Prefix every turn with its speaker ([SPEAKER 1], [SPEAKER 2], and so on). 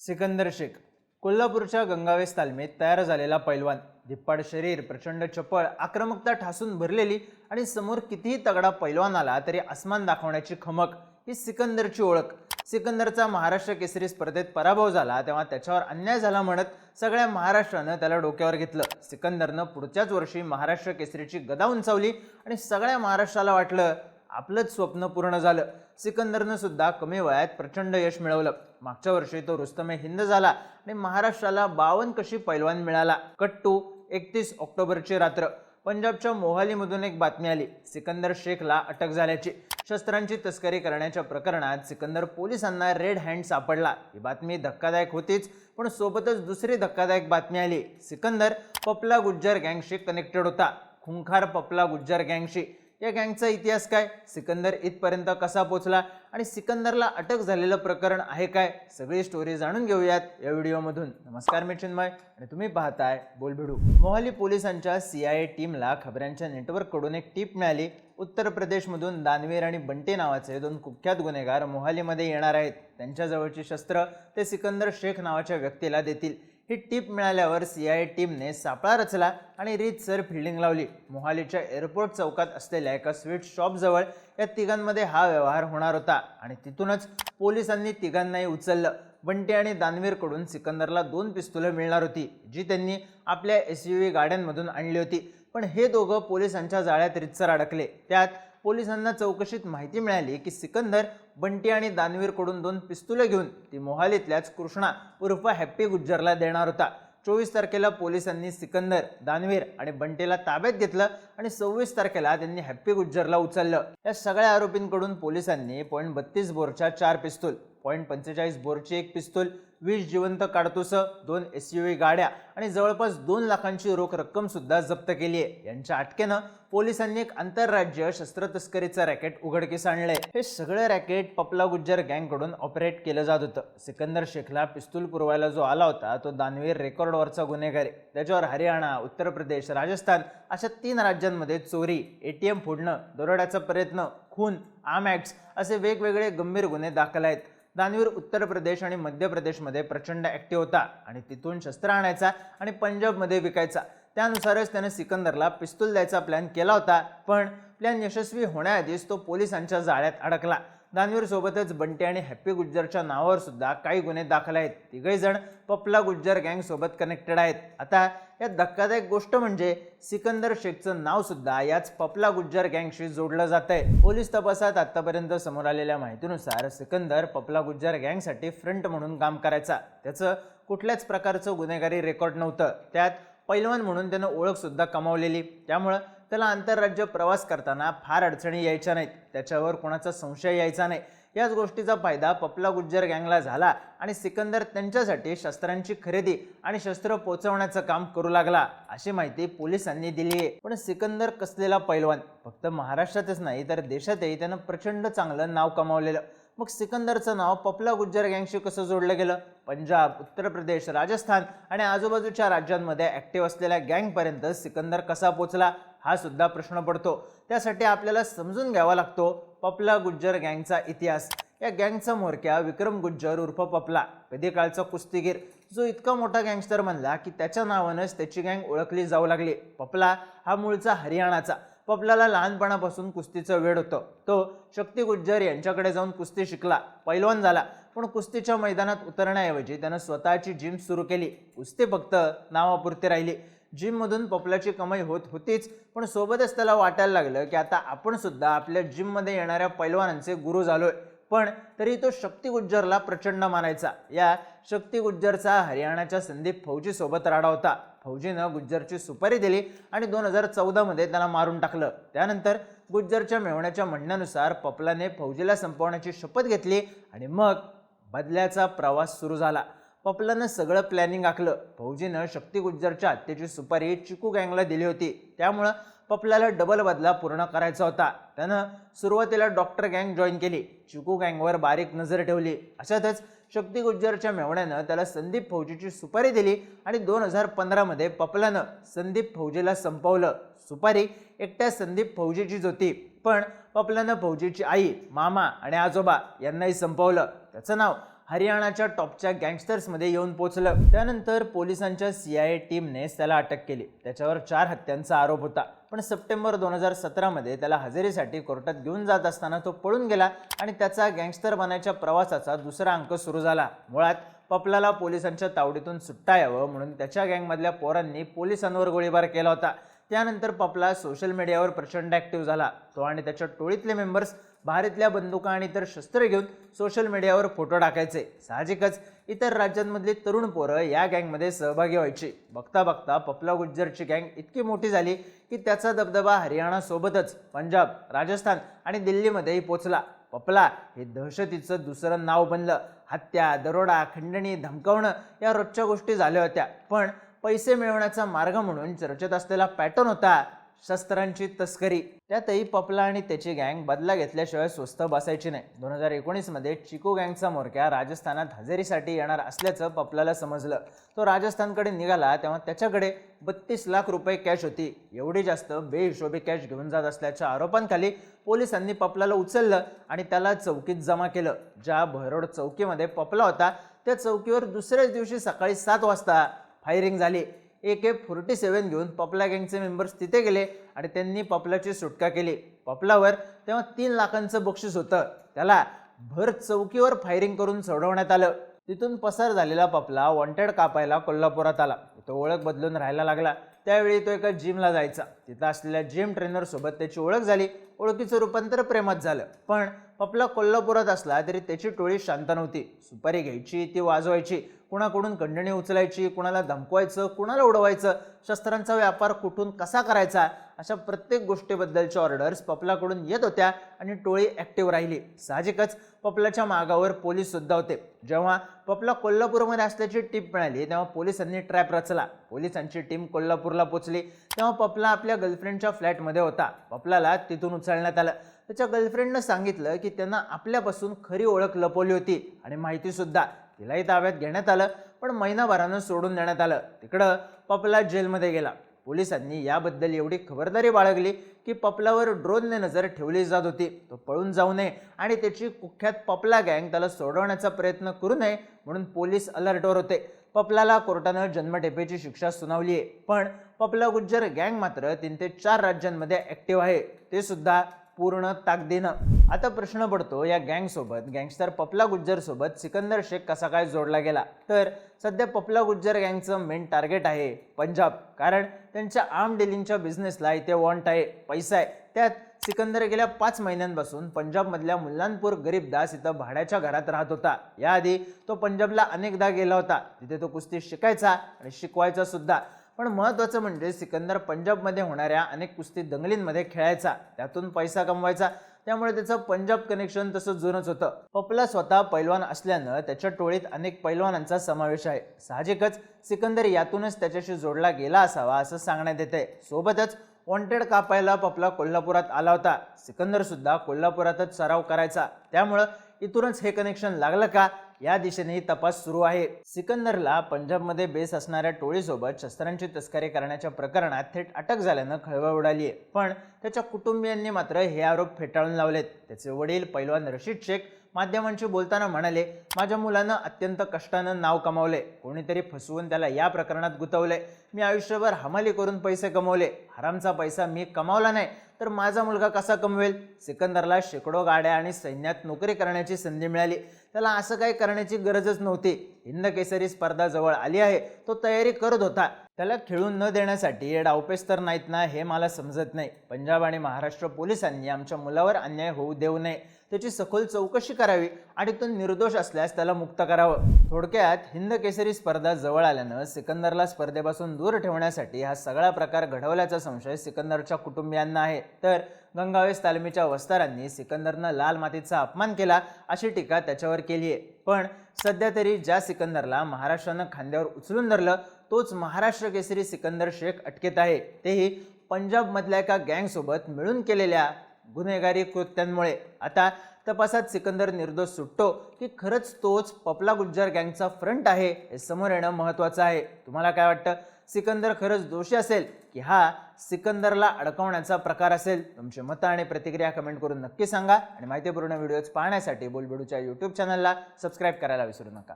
[SPEAKER 1] सिकंदर शेख. कोल्हापूरच्या गंगावेस तालमीत तयार झालेला पैलवान धिप्पाड शरीर प्रचंड चपळ आक्रमकता ठासून भरलेली आणि समोर कितीही तगडा पैलवान आला तरी आसमान दाखवण्याची खमक ही सिकंदरची ओळख. सिकंदरचा महाराष्ट्र केसरी स्पर्धेत पराभव झाला तेव्हा त्याच्यावर अन्याय झाला म्हणत सगळ्या महाराष्ट्रानं त्याला डोक्यावर घेतलं. सिकंदरनं पुढच्याच वर्षी महाराष्ट्र केसरीची गदा उंचावली आणि सगळ्या महाराष्ट्राला वाटलं आपलंच स्वप्न पूर्ण झालं. सिकंदरनं सुद्धा कमी वयात प्रचंड यश मिळवलं. मागच्या वर्षी तो रुस्तमे हिंद झाला आणि महाराष्ट्राला बावन कशी पैलवान मिळाला. कट्टू एकतीस ऑक्टोबरची रात्र. पंजाबच्या मोहालीमधून एक बातमी आली. सिकंदर शेखला अटक झाल्याची. शस्त्रांची तस्करी करण्याच्या प्रकरणात सिकंदर पोलिसांना रेड हँड सापडला. ही बातमी धक्कादायक होतीच पण सोबतच दुसरी धक्कादायक बातमी आली. सिकंदर पपला गुज्जर गँगशी कनेक्टेड होता. खुंखार पपला गुज्जर गँगशी. या गँगचा इतिहास काय? सिकंदर इथपर्यंत कसा पोचला आणि सिकंदरला अटक झालेलं प्रकरण आहे काय? सगळी स्टोरी जाणून घेऊयात या व्हिडिओमधून. नमस्कार मी चिन्मय. आणि तुम्ही पाहताय बोलभिडू मोहाली पोलिसांच्या सी आय ए टीमला खबऱ्यांच्या नेटवर्ककडून एक टीप मिळाली. उत्तर प्रदेशमधून दानवीर आणि बंटे नावाचे दोन कुख्यात गुन्हेगार मोहालीमध्ये येणार आहेत. त्यांच्याजवळची शस्त्र ते सिकंदर शेख नावाच्या व्यक्तीला देतील. ही टीप मिळाल्यावर सी आय टीमने सापळा रचला आणि रीतसर फिल्डिंग लावली. मोहालीच्या एअरपोर्ट चौकात असलेल्या एका स्वीट शॉपजवळ या तिघांमध्ये हा व्यवहार होणार होता आणि तिथूनच पोलिसांनी तिघांनाही उचललं. बंटी आणि दानवीरकडून सिकंदरला दोन पिस्तुलं मिळणार होती जी त्यांनी आपल्या एस यू व्ही गाड्यांमधून आणली होती. पण हे दोघं पोलिसांच्या जाळ्यात रितसर अडकले. त्यात पोलिसांना चौकशीत माहिती मिळाली की सिकंदर बंटी आणि दानवीरकडून दोन पिस्तुलं घेऊन ती मोहालीतल्याच कृष्णा उर्फ हॅप्पी गुज्जरला देणार होता. चोवीस तारखेला पोलिसांनी सिकंदर दानवीर आणि बंटीला ताब्यात घेतलं आणि सव्वीस तारखेला त्यांनी हॅप्पी गुज्जरला उचललं. या सगळ्या आरोपींकडून पोलिसांनी पॉईंट बत्तीस बोरच्या चार पिस्तूल पॉईंट पंचेचाळीस बोरची एक पिस्तूल वीस जिवंत काडतुसं दोन एस यू व्ही गाड्या आणि जवळपास दोन लाखांची रोख रक्कम सुद्धा जप्त केली आहे यांच्या अटकेनं पोलिसांनी एक आंतरराज्य शस्त्र तस्करीचं रॅकेट उघडकीस आणलंय. हे सगळं रॅकेट पपला गुज्जर गँगकडून ऑपरेट केलं जात होतं. सिकंदर शेखला पिस्तूल पुरवायला जो आला होता तो दानवीर रेकॉर्डवरचा गुन्हेगार आहे. त्याच्यावर हरियाणा उत्तर प्रदेश राजस्थान अशा तीन राज्यांमध्ये चोरी एटीएम फोडणं दरोड्याचा प्रयत्न खून आम ॲक्ट्स असे वेगवेगळे गंभीर गुन्हे दाखल आहेत. दानवीर उत्तर प्रदेश आणि मध्य प्रदेशमध्ये प्रचंड ॲक्टिव्ह होता आणि तिथून शस्त्र आणायचा आणि पंजाबमध्ये विकायचा. त्यानुसारच त्यानं सिकंदरला पिस्तूल द्यायचा प्लॅन केला होता पण प्लॅन यशस्वी होण्याआधीच तो पोलिसांच्या जाळ्यात अडकला. दानवीरसोबतच बंटी आणि हॅप्पी गुज्जरच्या नावावर सुद्धा काही गुन्हे दाखल आहेत. तिघही जण पपला गुज्जर गँगसोबत कनेक्टेड आहेत. आता या धक्कादायक गोष्ट म्हणजे सिकंदर शेखचं नावसुद्धा याच पपला गुज्जर गँगशी जोडलं जात आहे पोलीस तपासात आत्तापर्यंत समोर आलेल्या माहितीनुसार सिकंदर पपला गुज्जर गँगसाठी फ्रंट म्हणून काम करायचा. त्याचं कुठल्याच प्रकारचं गुन्हेगारी रेकॉर्ड नव्हतं. त्यात पैलवान म्हणून त्यानं ओळखसुद्धा कमावलेली. त्यामुळं त्याला आंतरराज्य प्रवास करताना फार अडचणी यायच्या नाहीत. त्याच्यावर कोणाचा संशय यायचा नाही. याच गोष्टीचा फायदा पपला गुज्जर गँगला झाला आणि सिकंदर त्यांच्यासाठी शस्त्रांची खरेदी आणि शस्त्र पोचवण्याचं काम करू लागला अशी माहिती पोलिसांनी दिली आहे. पण सिकंदर कसलेला पैलवान? फक्त महाराष्ट्रातच नाही तर देशातही त्यानं प्रचंड चांगलं नाव कमावलेलं. मग सिकंदरचं नाव पपला गुज्जर गँगशी कसं जोडलं गेलं? पंजाब उत्तर प्रदेश राजस्थान आणि आजूबाजूच्या राज्यांमध्ये ॲक्टिव्ह असलेल्या गँगपर्यंत सिकंदर कसा पोचला हा सुद्धा प्रश्न पडतो. त्यासाठी आपल्याला समजून घ्यावा लागतो पपला गुज्जर गँगचा इतिहास. या गँगचा म्होरक्या विक्रम गुज्जर उर्फ पपला कधी काळचा कुस्तीगीर. जो इतका मोठा गँगस्टर म्हणला की त्याच्या नावानंच त्याची गँग ओळखली जाऊ लागली. पपला हा मूळचा हरियाणाचा. पपलाला लहानपणापासून कुस्तीचं वेळ होतं. तो शक्ती गुज्जर यांच्याकडे जाऊन कुस्ती शिकला पैलवान झाला. पण कुस्तीच्या मैदानात उतरण्याऐवजी त्यानं स्वतःची जिम सुरू केली. कुस्ती फक्त नावापुरती राहिली. जिममधून पपलाची कमाई होत होतीच पण सोबतच त्याला वाटायला लागलं की आता आपण सुद्धा आपल्या जिममध्ये येणाऱ्या पैलवानांचे गुरु झालोय. पण तरी तो शक्ती गुज्जरला प्रचंड मानायचा. या शक्ती गुज्जरचा हरियाणाच्या संदीप फौजीसोबत राडा होता. फौजीनं गुज्जरची सुपारी दिली आणि दोन हजार चौदामध्ये त्याला मारून टाकलं. त्यानंतर गुज्जरच्या मेवण्याच्या म्हणण्यानुसार पपलाने फौजीला संपवण्याची शपथ घेतली आणि मग बदल्याचा प्रवास सुरू झाला. पपलानं सगळं प्लॅनिंग आखलं. फौजीनं शक्ती गुज्जरच्या हत्येची सुपारी चिकू गँगला दिली होती. त्यामुळं पपलाला डबल बदला पूर्ण करायचा होता. त्यानं सुरुवातीला डॉक्टर गँग जॉईन केली. चिकू गँगवर बारीक नजर ठेवली. अशातच शक्ती गुज्जरच्या मेवण्यानं त्याला संदीप फौजीची सुपारी दिली आणि दोन हजार पंधरामध्ये पपलानं संदीप फौजीला संपवलं. सुपारी एकट्या संदीप फौजीचीच होती. पण पपलानं फौजीची आई मामा आणि आजोबा यांनाही संपवलं. त्याचं नाव हरियाणाच्या टॉपच्या गँगस्टर्समध्ये येऊन पोचलं. त्यानंतर पोलिसांच्या सी आय टीमने त्याला अटक केली. त्याच्यावर चार हत्यांचा आरोप होता. पण सप्टेंबर दोन हजार सतरामध्ये त्याला हजेरीसाठी कोर्टात घेऊन जात असताना तो पळून गेला आणि त्याचा गँगस्टर बनायच्या प्रवासाचा दुसरा अंक सुरू झाला. मुळात पपलाला पोलिसांच्या तावडीतून सुट्टा यावं म्हणून त्याच्या गँगमधल्या पोरांनी पोलिसांवर गोळीबार केला होता. त्यानंतर पपला सोशल मीडियावर प्रचंड ॲक्टिव्ह झाला. तो आणि त्याच्या टोळीतले मेंबर्स भारीतल्या बंदुका आणि इतर शस्त्र घेऊन सोशल मीडियावर फोटो टाकायचे. साहजिकच इतर राज्यांमधली तरुण पोरं या गँगमध्ये सहभागी व्हायची. बघता बघता पपला गुज्जरची गँग इतकी मोठी झाली की त्याचा दबदबा हरियाणासोबतच पंजाब राजस्थान आणि दिल्लीमध्येही पोचला. पपला हे दहशतीचं दुसरं नाव बनलं. हत्या दरोडा खंडणी धमकावणं या रोजच्या गोष्टी झाल्या होत्या. पण पैसे मिळवण्याचा मार्ग म्हणून चर्चेत असलेला पॅटर्न होता. शस्त्रांची तस्करी. त्यातही पपला आणि त्याची गँग बदला घेतल्याशिवाय स्वस्त बसायची नाही. दोन हजार एकोणीसमध्ये चिको गँगचा मोरक्या राजस्थानात हजेरीसाठी येणार असल्याचं पपलाला समजलं. तो राजस्थानकडे निघाला तेव्हा त्याच्याकडे बत्तीस लाख रुपये कॅश होती. एवढी जास्त बेहिशोबी कॅश घेऊन जात असल्याच्या आरोपांखाली पोलिसांनी पपलाला उचललं आणि त्याला चौकीत जमा केलं. ज्या भैरोड चौकीमध्ये पपला होता त्या चौकीवर दुसऱ्याच दिवशी सकाळी सात वाजता फायरिंग झाली. ए के फोर्टी सेवन घेऊन पपला गँगचे मेंबर्स तिथे गेले आणि त्यांनी पपलाची सुटका केली. पपलावर तेव्हा तीन लाखांचं बक्षीस होतं. त्याला भर चौकीवर फायरिंग करून सोडवण्यात आलं. तिथून पसार झालेला पपला वॉन्टेड कापायला कोल्हापुरात आला. तो ओळख बदलून राहायला लागला. त्यावेळी तो एका जिमला जायचा. तिथं असलेल्या जिम ट्रेनरसोबत त्याची ओळख झाली. ओळखीचं रूपांतर प्रेमात झालं. पण पपला कोल्हापुरात असला तरी त्याची टोळी शांत नव्हती. सुपारी घ्यायची ती वाजवायची. कुणाकडून कंडणी उचलायची कुणाला धमकवायचं कुणाला उडवायचं शस्त्रांचा व्यापार कुठून कसा करायचा अशा प्रत्येक गोष्टीबद्दलच्या ऑर्डर्स पपलाकडून येत होत्या आणि टोळी ॲक्टिव्ह राहिली. साहजिकच पपलाच्या मागावर पोलीस सुद्धा होते. जेव्हा पपला कोल्हापूरमध्ये असल्याची टीप मिळाली तेव्हा पोलिसांनी ट्रॅप रचला. पोलिसांची टीम कोल्हापूरला पोचली. तेव्हा पपला आपल्या गर्लफ्रेंडच्या फ्लॅटमध्ये होता. पपलाला तिथून उचलण्यात आलं. त्याच्या गर्लफ्रेंडनं सांगितलं की त्यांना आपल्यापासून खरी ओळख लपवली होती आणि माहितीसुद्धा तिलाही ताब्यात घेण्यात आलं पण महिनाभरानं सोडून देण्यात आलं. तिकडं पपला जेलमध्ये गेला. पोलिसांनी याबद्दल एवढी खबरदारी बाळगली की पपलावर ड्रोनने नजर ठेवली जात होती. तो पळून जाऊ नये आणि त्याची कुख्यात पपला गँग त्याला सोडवण्याचा प्रयत्न करू नये म्हणून पोलीस अलर्टवर होते. पपलाला कोर्टानं जन्मठेपेची शिक्षा सुनावली आहे पण पपला गुज्जर गँग मात्र तीन ते चार राज्यांमध्ये ॲक्टिव्ह आहे. ते सुद्धा पूर्ण ताकदीनं आता प्रश्न पडतो या गँगसोबत गँगस्टर पपला गुज्जर सोबत सिकंदर शेख कसा काय जोडला गेला? तर सध्या पपला गुज्जर गँगचं मेन टार्गेट आहे पंजाब. कारण त्यांच्या आर्म डिलिंगच्या बिझनेसला इथे वॉन्ट आहे पैसा आहे. त्यात सिकंदर गेल्या पाच महिन्यांपासून पंजाबमधल्या मुल्लानपूर गरीबदास इथं भाड्याच्या घरात राहत होता. याआधी तो पंजाबला अनेकदा गेला होता. तिथे तो कुस्ती शिकायचा आणि शिकवायचा सुद्धा. पण महत्त्वाचं म्हणजे सिकंदर पंजाबमध्ये होणाऱ्या अनेक कुस्ती दंगलींमध्ये खेळायचा. त्यातून पैसा कमवायचा. त्यामुळे त्याचं पंजाब कनेक्शन तसं जुनच होतं. पपला स्वतः पैलवान असल्यानं त्याच्या टोळीत अनेक पैलवानांचा समावेश आहे. साहजिकच सिकंदर यातूनच त्याच्याशी जोडला गेला असावा असं सांगण्यात येते सोबतच वॉन्टेड कापायला पपला कोल्हापुरात आला होता. सिकंदर सुद्धा कोल्हापुरातच सराव करायचा. त्यामुळं इथूनच हे कनेक्शन लागलं का? या दिशेने तपास सुरू आहे. सिकंदरला पंजाबमध्ये बेस असणाऱ्या टोळीसोबत शस्त्रांची तस्करी करण्याच्या प्रकरणात थेट अटक झाल्यानं खळबळ उडाली आहे. पण त्याच्या कुटुंबियांनी मात्र हे आरोप फेटाळून लावलेत. त्याचे वडील पैलवान रशीद शेख माध्यमांशी बोलताना म्हणाले माझ्या मुलानं अत्यंत कष्टानं नाव कमावले. कोणीतरी फसवून त्याला या प्रकरणात गुतवले. मी आयुष्यभर हमाली करून पैसे कमवले. हरामचा पैसा मी कमावला नाही. तर माझा मुलगा कसा कमवेल? सिकंदरला शेकडो गाड्या आणि सैन्यात नोकरी करण्याची संधी मिळाली. त्याला असं काही करण्याची गरजच नव्हती. हिंद केसरी स्पर्धा जवळ आली आहे. तो तयारी करत होता. त्याला खेळून न देण्यासाठी हे डावपेच तर नाहीत ना हे मला समजत नाही. पंजाब आणि महाराष्ट्र पोलिसांनी आमच्या मुलावर अन्याय होऊ देऊ नये. त्याची सखोल चौकशी करावी आणि तो निर्दोष असल्यास त्याला मुक्त करावं. थोडक्यात हिंद केसरी स्पर्धा जवळ आल्यानं सिकंदरला स्पर्धेपासून दूर ठेवण्यासाठी हा सगळा प्रकार घडवल्याचा संशय सिकंदरच्या कुटुंबियांना आहे. तर गंगावेस तालमीच्या वस्तारांनी सिकंदरनं लाल मातीचा अपमान केला अशी टीका त्याच्यावर केली आहे. पण सध्या तरी ज्या सिकंदरला महाराष्ट्रानं खांद्यावर उचलून धरलं तोच महाराष्ट्र केसरी सिकंदर शेख अटकेत आहे. तेही पंजाबमधल्या एका गँगसोबत मिळून केलेल्या गुन्हेगारी कृत्यांमुळे. आता तपासात सिकंदर निर्दोष सुटतो की खरंच तोच पपला गुज्जर गँगचा फ्रंट आहे हे समोर येणं महत्त्वाचं आहे. तुम्हाला काय वाटतं? सिकंदर खरंच दोषी असेल की हा सिकंदरला अडकवण्याचा प्रकार असेल? तुमचे मतं आणि प्रतिक्रिया कमेंट करून नक्की सांगा. आणि माहितीपूर्ण व्हिडिओज पाहण्यासाठी बोलबेडूच्या यूट्यूब चॅनलला सबस्क्राईब करायला विसरू नका.